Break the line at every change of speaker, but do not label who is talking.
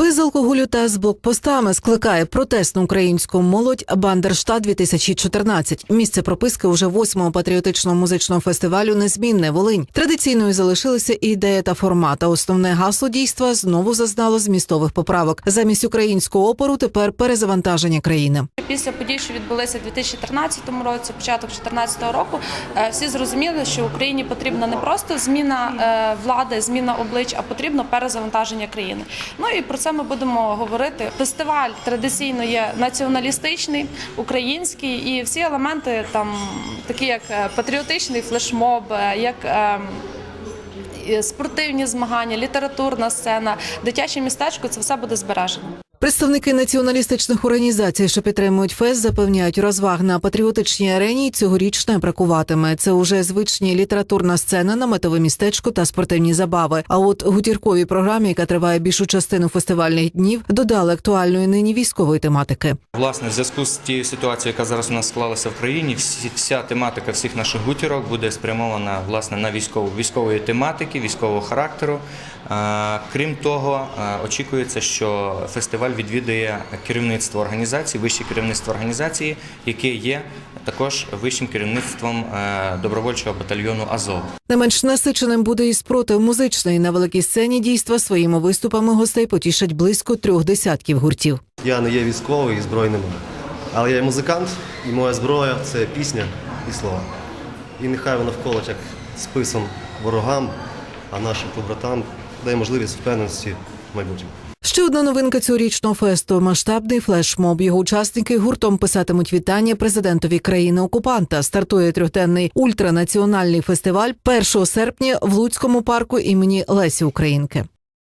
Без алкоголю та з блокпостами скликає протестну українську молодь Бандерштат 2014 Місце прописки уже восьмого патріотичного музичного фестивалю Незмінне Волинь. Традиційною залишилися і ідея та формат. А основне гасло дійства знову зазнало змістових поправок. Замість українського опору тепер перезавантаження країни.
Після подій, що відбулися в 2013 році, початок 2014 року, е, всі зрозуміли, що Україні потрібна не просто зміна е, влади, зміна облич, а потрібно перезавантаження країни. Ну і про це ми будемо говорити. Фестиваль традиційно є націоналістичний, український, і всі елементи там такі, як е, патріотичний флешмоб, е, як е, спортивні змагання, літературна сцена, дитяче містечко це все буде збережено.
Представники націоналістичних організацій, що підтримують фест, запевняють, розваг на патріотичній арені цьогоріч не бракуватиме. Це уже звичні літературна сцена, наметове містечко та спортивні забави. А от гутірковій програмі, яка триває більшу частину фестивальних днів, додали актуальної нині військової тематики.
Власне, в зв'язку з тією ситуацією, яка зараз у нас склалася в країні, вся тематика всіх наших гутірок буде спрямована власне на військову військової тематики, військового характеру. Крім того, очікується, що фестиваль відвідує керівництво організації, вище керівництво організації, яке є також вищим керівництвом е, добровольчого батальйону Азов.
Не менш насиченим буде і спротив музичний на великій сцені дійства своїми виступами гостей потішать близько трьох десятків гуртів.
Я не є військовий і зброї немає. Але я є музикант, і моя зброя це пісня і слова. І нехай вона вколоть як списом ворогам, а нашим побратам дає можливість впевненості в майбутньому.
Ще одна новинка цьогорічного фесту масштабний флешмоб. Його учасники гуртом писатимуть вітання президентові країни окупанта. Стартує трьохденний ультранаціональний фестиваль 1 серпня в Луцькому парку імені Лесі Українки.